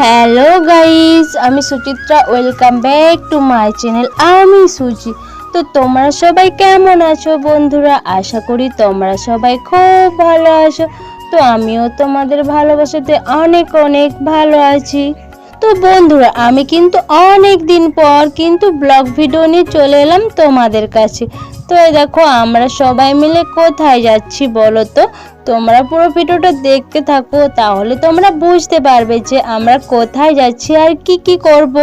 Hello guys আমি Suchitra. Welcome back to my channel আমি সুচি। তো তোমরা সবাই কেমন আছো বন্ধুরা? আশা করি তোমরা সবাই খুব ভালো আছো। তো আমিও তোমাদের ভালোবাসাতে অনেক অনেক ভালো আছি। তো বন্ধুরা, আমি কিন্তু অনেক দিন পর কিন্তু ব্লগ ভিডিও নিয়ে চলে এলাম তোমাদের কাছে। তো এই দেখো, আমরা সবাই মিলে কোথায় যাচ্ছি বলো তো? তোমরা পুরো ভিডিওটা দেখতে থাকো, তাহলে তোমরা বুঝতে পারবে যে আমরা কোথায় যাচ্ছি আর কি কি করব।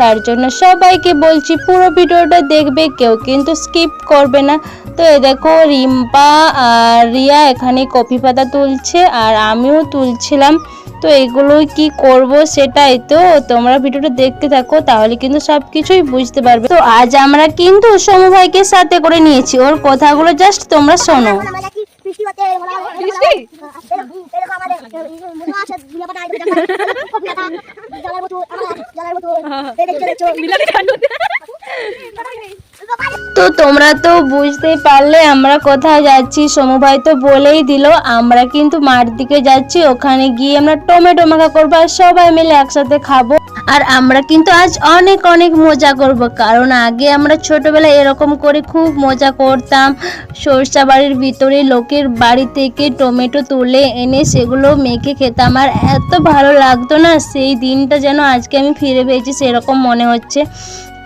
তার জন্য সবাইকে বলছি, পুরো ভিডিওটা দেখবে, কেউ কিন্তু স্কিপ করবে না। তো এ দেখো, রিম্পা আর রিয়া এখানে কফি পাতা তুলছে, আর আমিও তুলছিলাম। তো এগুলো কি করব সেটাই তো তোমরা ভিডিওটা দেখতে থাকো, তাহলে কিন্তু সব কিছুই বুঝতে পারবে। তো আজ আমরা কিন্তু সমু ভাইকে সাথে করে নিয়েছি, ওর কথাগুলো জাস্ট তোমরা শোনো। তো তোমরা তো বুঝতেই পারলে, আমরা কোথায় যাচ্ছি। সমু ভাই তো বলেই দিল, আমরা কিন্তু মাঠ দিকে যাচ্ছি। ওখানে গিয়ে আমরা টমেটো মাখা করব আর সবাই মিলে একসাথে খাব। আর আমরা কিন্তু আজ অনেক অনেক মজা করব, কারণ আগে আমরা ছোটবেলায় এরকম করে খুব মজা করতাম। সরষা বাড়ির ভিতরে লোকের বাড়ি থেকে টমেটো তুলে এনে সেগুলো মেখে খেতাম। আর এত ভালো লাগতো না, সেই দিনটা যেন আজকে আমি ফিরে পেয়েছি, সেরকম মনে হচ্ছে।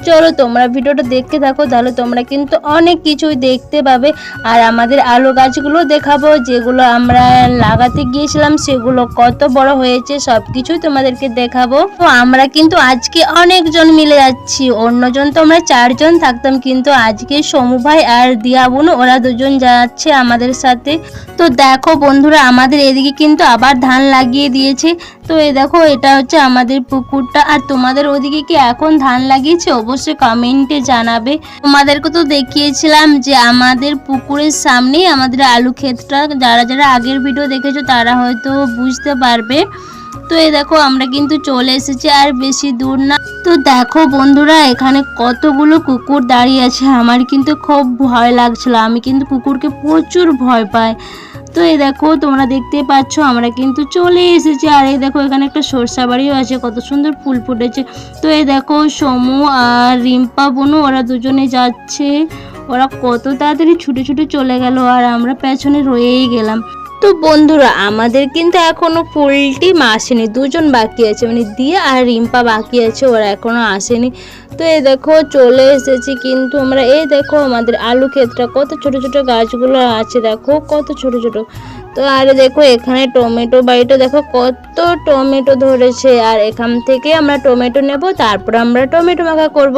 চলো তোমরা ভিডিওটা দেখতে থাকো, তাহলে তোমরা কিন্তু অনেক কিছুই দেখতে পাবে। আর আমাদের আলু গাছগুলো দেখাবো, যেগুলো আমরা লাগাতে গিয়েছিলাম, সেগুলো কত বড় হয়েছে সব কিছুই তোমাদেরকে দেখাবো। তো আমরা কিন্তু আজকে অনেকজন মিলে যাচ্ছি, অন্যজন তো আমরা চারজন থাকতাম, কিন্তু আজকে সমু ভাই আর দিয়া বোন, ওরা দুজন যাচ্ছে আমাদের সাথে। তো দেখো বন্ধুরা, আমাদের এদিকে কিন্তু আবার ধান লাগিয়ে দিয়েছে। তো এই দেখো, এটা হচ্ছে আমাদের পুকুরটা। আর তোমাদের ওদিকে কি এখন ধান লাগিয়েছে? অবশ্যই কমেন্টে জানাবে। তোমাদেরকে তো দেখিয়েছিলাম যে আমাদের পুকুরের সামনেই আমাদের আলু ক্ষেতটা। যারা যারা আগের ভিডিও দেখেছ, তারা হয়তো বুঝতে পারবে। তো এই দেখো, আমরা কিন্তু চলে এসেছি আর বেশি দূর না। তো দেখো বন্ধুরা, এখানে কতগুলো কুকুর দাঁড়িয়ে আছে। আমার কিন্তু খুব ভয় লাগছিল। আমি কিন্তু কুকুরকে প্রচুর ভয় পাই। তো এই দেখো, তোমরা দেখতে পাচ্ছ, আমরা কিন্তু চলে এসেছি। আর এই দেখো, এখানে একটা সরষা বাড়িও আছে, কত সুন্দর ফুল ফুটেছে। তো এই দেখো, সমু আর রিম্পা, বনু, ওরা দুজনে যাচ্ছে। ওরা কত তাড়াতাড়ি ছুটে ছুটে চলে গেল, আর আমরা পেছনে রয়েই গেলাম। তো বন্ধুরা, আমাদের কিন্তু এখনও ফুল টিম আসেনি, দুজন বাকি আছে মানে দিয়ে আর রিম্পা বাকি আছে, ওরা এখনও আসেনি। তো এই দেখো, চলে এসেছি কিন্তু আমরা, এই দেখো আমাদের আলু ক্ষেতটা, কত ছোট ছোট গাছগুলো আছে, দেখো, কত ছোট ছোট। তো আর দেখো, এখানে টমেটো বাড়িটা দেখো কত টমেটো ধরেছে। আর এখান থেকে আমরা টমেটো নেব, তারপর আমরা টমেটো মাখা করব।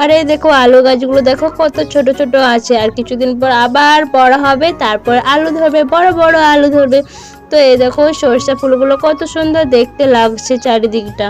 আর এই দেখো, আলু গাছগুলো দেখো কত ছোট ছোট আছে। আর কিছুদিন পর আবার বড় হবে, তারপর আলু ধরবে, বড় বড় আলু ধরবে। তো এই দেখো, সরষা ফুলগুলো কত সুন্দর দেখতে লাগছে চারিদিকটা।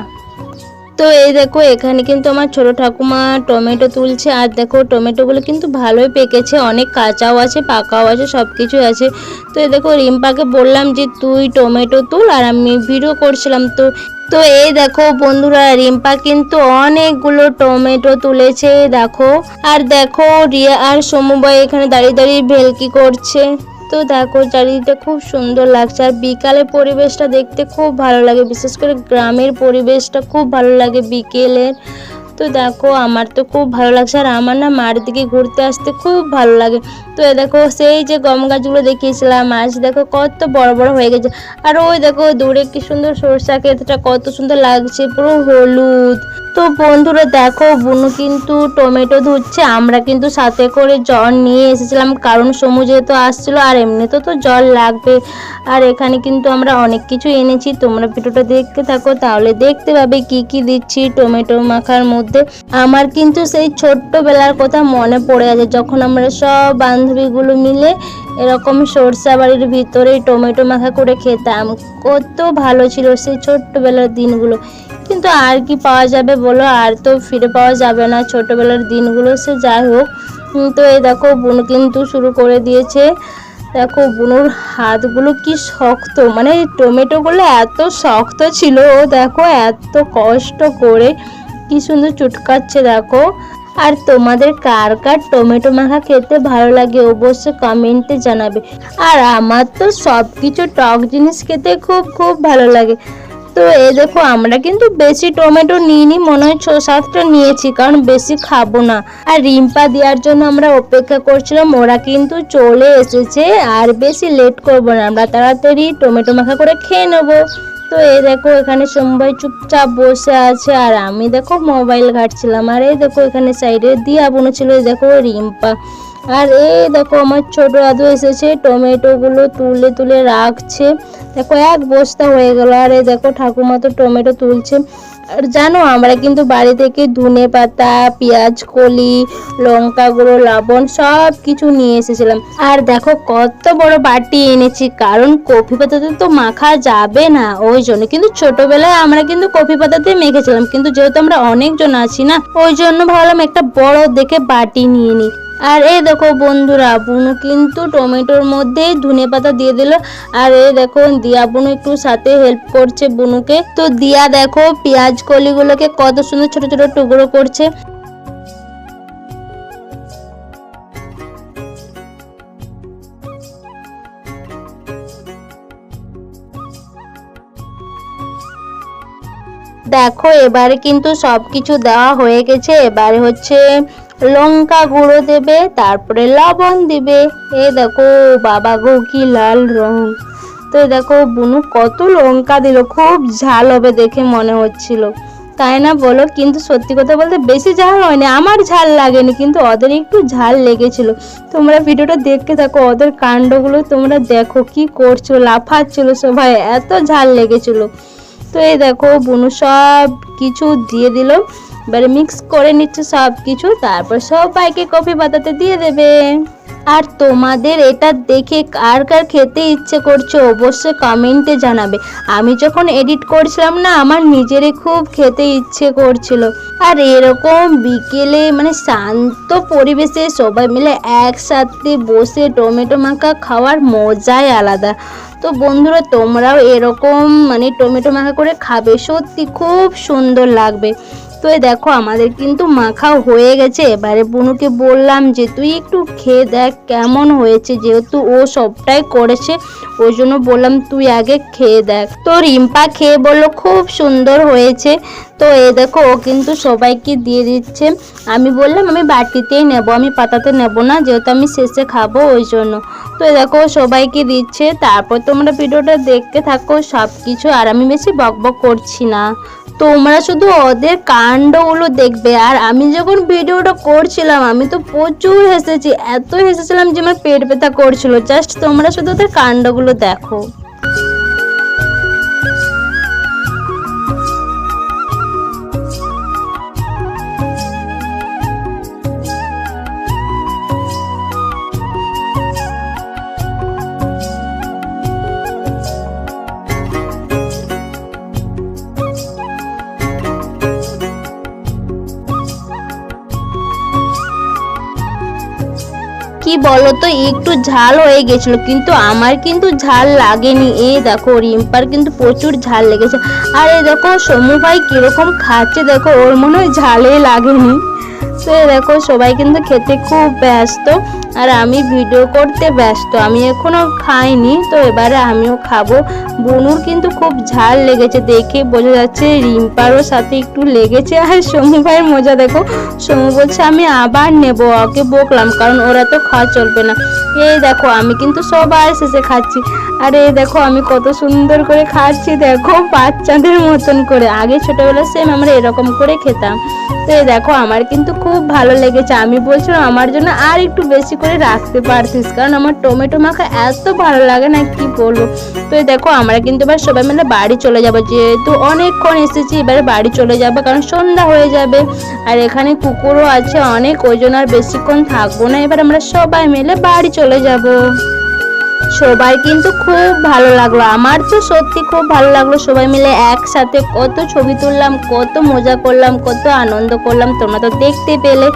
তো এই দেখো, এখানে কিন্তু আমার ছোট ঠাকুমা টমেটো তুলছে। আর দেখো, টমেটোগুলো কিন্তু ভালোই পেকেছে। অনেক কাঁচাও আছে, পাকাও আছে সব কিছুই আছে। তো এই দেখো, রিম্পাকে বললাম যে, তুই টমেটো তুল আর আমি ভিডিও করছিলাম তো। তো এই দেখো বন্ধুরা, রিম্পা কিন্তু অনেকগুলো টমেটো তুলেছে, দেখো। আর দেখো, রিয়া আর সমুবাই এখানে দাঁড়িয়ে দাঁড়িয়ে ভেলকি করছে। তো দেখো চারিদিকটা খুব সুন্দর লাগছে আর বিকালের পরিবেশটা দেখতে খুব ভালো লাগে। বিশেষ করে গ্রামের পরিবেশটা খুব ভালো লাগে বিকেলের। তো দেখো আমার তো খুব ভালো লাগছে আর আমার না মার দিকে ঘুরতে আসতে খুব ভালো লাগে। তো এ দেখো সেই যে গম গাছগুলো দেখিয়েছিলাম, আজ দেখো কত বড় বড় হয়ে গেছে। আর ওই দেখো দূরে কি সুন্দর সরষা ক্ষেতটা, কত সুন্দর লাগছে, পুরো হলুদ। তো বন্ধুরা দেখো, বুনু কিন্তু টমেটো ধুচ্ছে, আমরা কিন্তু সাথে করে জল নিয়ে এসেছিলাম, কারণ সমু যেহেতু আসছিল, আর এমনিতে তো জল লাগবে। আর এখানে কিন্তু আমরা অনেক কিছু এনেছি, তোমরা ভিডিওটা দেখতে থাকো, তাহলে দেখতে পাবে কি কি দিচ্ছি টমেটো মাখার মধ্যে। আমার কিন্তু সেই ছোট্টবেলার কথা মনে পড়ে আছে, যখন আমরা সব বান্ধবীগুলো মিলে এরকম সরষা বাড়ির ভিতরে টমেটো মাখা করে খেতাম, কত ভালো ছিল সেই ছোট্টবেলার দিনগুলো। কিন্তু আর কি পাওয়া যাবে বলো? আর তো ফিরে পাওয়া যাবে না। ছোটবেলার দিনগুলো সে যাই হোক। তো এই দেখো, বুনু কিন্তু শুরু করে দিয়েছে। দেখো, বুনুর হাতগুলো কি শক্ত। মানে টমেটোগুলো এত শক্ত ছিল, ও দেখো এত কষ্ট করে কি সুন্দর চুটকাচ্ছে, দেখো। আর তোমাদের কার কার টমেটো মাখা খেতে ভালো লাগে অবশ্যই কমেন্টে জানাবে। আর আমার তো সব কিছু টক জিনিস খেতে খুব খুব ভালো লাগে। তো এই দেখো, আমরা কিন্তু বেশি টমেটো নিইনি, মনে হয় ছ সাতটা নিয়েছি, কারণ বেশি খাব না। আর রিম্পা দেওয়ার জন্য আমরা অপেক্ষা করছিলাম, ওরা কিন্তু চলে এসেছে, আর বেশি লেট করব না, আমরা তাড়াতাড়ি টমেটো মাখা করে খেয়ে নেব। তো এই দেখো, এখানে সোমবার চুপচাপ বসে আছে, আর আমি দেখো মোবাইল ঘাটছিলাম, আর এই দেখো, এখানে সাইডে দিয়া বোনো ছিল, এই দেখো রিম্পা। আর এই দেখো, আমার ছোট দাদু এসেছে টমেটো গুলো তুলে তুলে রাখছে। দেখো, এক বস্তা হয়ে গেল, আর এই দেখো, ঠাকুমা তো টমেটো তুলছে। আর জানো, আমরা কিন্তু বাড়ি থেকে ধনে পাতা, পেঁয়াজ কলি, লঙ্কা গুঁড়ো, লবণ সব কিছু নিয়ে এসেছিলাম। আর দেখো, কত বড় বাটি এনেছি, কারণ কফি পাতাতে তো মাখা যাবে না, ওই জন্য। কিন্তু ছোটবেলায় আমরা কিন্তু কফি পাতাতে মেখেছিলাম, কিন্তু যেহেতু আমরা অনেকজন আছি না, ওই জন্য ভাবলাম একটা বড় দেখে বাটি নিয়ে নিই। আর এই দেখো বন্ধুরা, বুনু কিন্তু টমেটোর মধ্যে ধনে পাতা দিয়ে দিল। আর এই দেখো, দিয়া বুনু একটু সাথে হেল্প করছে বুনুকে। তো দিয়া দেখো, পেঁয়াজ কলিগুলোকে কত সুন্দর ছোট ছোট টুকরো করছে। দেখো, এবারে কিন্তু সবকিছু দেওয়া হয়ে গেছে। এবারে হচ্ছে লঙ্কা গুঁড়ো দেবে, তারপরে লবণ দিবে। এ দেখো, বাবা গো, কি লাল রং। তো দেখো, বুনু কত লঙ্কা দিল, খুব ঝাল হবে দেখে মনে হচ্ছিল। তাই না বলো? কিন্তু সত্যি কথা বলতে বেশি ঝাল হয়নি, আমার ঝাল লাগেনি, কিন্তু ওদের একটু ঝাল লেগেছিল। তোমরা ভিডিওটা দেখতে থাকো, ওদের কাণ্ডগুলো তোমরা দেখো, কি করছ লাফাচ্ছিল সবাই, এত ঝাল লেগেছিল। তো এই দেখো, বুনু সব কিছু দিয়ে দিল। এবারে মিক্স করে নিচ্ছে সব কিছু তারপর সবাইকে কফি পাতাতে দিয়ে দেবে। আর তোমাদের এটা দেখে কার কার খেতে ইচ্ছে করছে অবশ্যই কমেন্টে জানাবে। আমি যখন এডিট করছিলাম না, আমার নিজেরই খুব খেতে ইচ্ছে করছিল। আর এরকম বিকেলে মানে শান্ত পরিবেশে সবাই মিলে একসাথে বসে টমেটো মাখা খাওয়ার মজাই আলাদা। তো বন্ধুরা, তোমরাও এরকম মানে টমেটো মাখা করে খাবে, সত্যি খুব সুন্দর লাগবে। তো দেখো, আমাদের কিন্তু মাখা হয়ে গেছে। এবারে বুনুকে বললাম যে, তুই একটু খেয়ে দেখ কেমন হয়েছে, যেহেতু ও সবটাই করেছে। ওই জন্য বললাম, তুই আগে খেয়ে দেখ। তো রিম্পা খেয়ে বলল, খুব সুন্দর হয়েছে। তো এ দেখো, ও কিন্তু সবাইকে দিয়ে দিচ্ছে। আমি বললাম, আমি বাটিতেই নেব, আমি পাতাতে নেব না, যেহেতু আমি শেষে খাব ওই জন্য। তো এ দেখো সবাইকে দিচ্ছে। তারপর তোমরা ভিডিওটা দেখতে থাকো সব কিছু আর আমি বেশি বকবক করছি না। তোমরা শুধু ওদের কাণ্ডগুলো দেখবে। আর আমি যখন ভিডিওটা করছিলাম, আমি তো প্রচুর হেসেছি। এত হেসেছিলাম যে আমার পেট ব্যথা করছিল। জাস্ট তোমরা শুধু ওদের কাণ্ডগুলো দেখো। কি বলতো একটু ঝাল হয়ে গেছিল, কিন্তু আমার কিন্তু ঝাল লাগেনি। এই দেখো, রিম্পার কিন্তু প্রচুর ঝাল লেগেছে। আর এই দেখো, সমু ভাই কীরকম খাচ্ছে, দেখো, ওর মনে হয় ঝালে লাগেনি। তো দেখো, সবাই কিন্তু খেতে খুব ব্যস্ত। আর আমি ভিডিও করতে ব্যস্ত, আমি এখনও খাইনি, তো এবারে আমিও খাব। বনুর কিন্তু খুব ঝাল লেগেছে, দেখে বোঝা যাচ্ছে রিম্পারও সাথে একটু লেগেছে। আর সমু ভাইয়ের মজা দেখো সমু বলছে, আমি আবার নেব, ওকে বকলাম, কারণ ওরা তো খাওয়া চলবে না। এই দেখো, আমি কিন্তু সবার শেষে খাচ্ছি। আর এই দেখো, আমি কত সুন্দর করে খাচ্ছি, দেখো, বাচ্চাদের মতন করে। আগে ছোটবেলা সেম আমরা এরকম করে খেতাম। তো এই দেখো, আমার কিন্তু খুব ভালো লেগেছে। আমি বলছিলাম, আমার জন্য আর একটু বেশি করে রাখতে পারতিস। কারণ আমার টমেটো মাখা এত ভালো লাগে না, কি বলব? তো দেখো, আমরা কিন্তু এবার সবাই মিলে বাড়ি চলে যাব। যেহেতু অনেকক্ষণ এসেছি, এবারে বাড়ি চলে যাব, কারণ সন্ধ্যা হয়ে যাবে। আর এখানে কুকুরও আছে অনেক, ওই জন্য আর বেশিক্ষণ থাকব না। এবার আমরা সবাই মিলে বাড়ি চলে যাব। সবাই কিন্তু খুব ভালো লাগল। আমার তো সত্যি খুব ভালো লাগল। সবাই মিলে একসাথে কত ছবি তুললাম, কত মজা করলাম, কত আনন্দ করলাম। তোমরা তো দেখতে পেলে।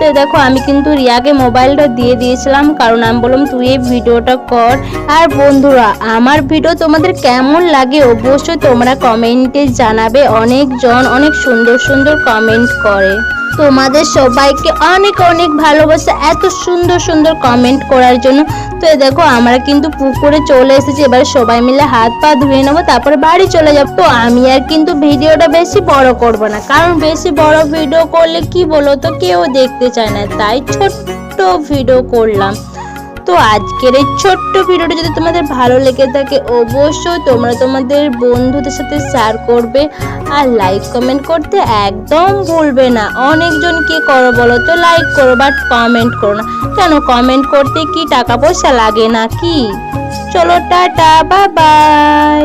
তো দেখো, আমি কিন্তু রিয়াকে মোবাইলটা দিয়ে দিয়েছিলাম, কারণ আমি বললাম, তুই এই ভিডিওটা কর। আর বন্ধুরা, আমার ভিডিও তোমাদের কেমন লাগে অবশ্যই তোমরা কমেন্টে জানাবে। অনেকজন অনেক সুন্দর সুন্দর কমেন্ট করে। তোমাদের সবাইকে অনেক অনেক ভালোবাসা, এত সুন্দর সুন্দর কমেন্ট করার জন্য। তো এ দেখো, আমরা কিন্তু পুকুরে চলে এসেছি, এবার সবাই মিলে হাত পা ধুয়ে নেব, তারপরে বাড়ি চলে যাব। তো আমি আর কিন্তু ভিডিওটা বেশি বড় করব না, কারণ বেশি বড় ভিডিও করলে কি বলো তো, কেউ দেখতে চায় না, তাই ছোট্ট ভিডিও করলাম। তো আজকের এই ছোট্ট ভিডিওটা যদি তোমাদের ভালো লেগে থাকে, অবশ্যই তোমরা তোমাদের বন্ধুদের সাথে শেয়ার করবে আর লাইক কমেন্ট করতে একদম ভুলবে না। অনেকজন কি করো বলো তো লাইক করো বাট কমেন্ট করো না। কেন কমেন্ট করতে কি টাকা পয়সা লাগে না কি চলো, টাটা বাই বাই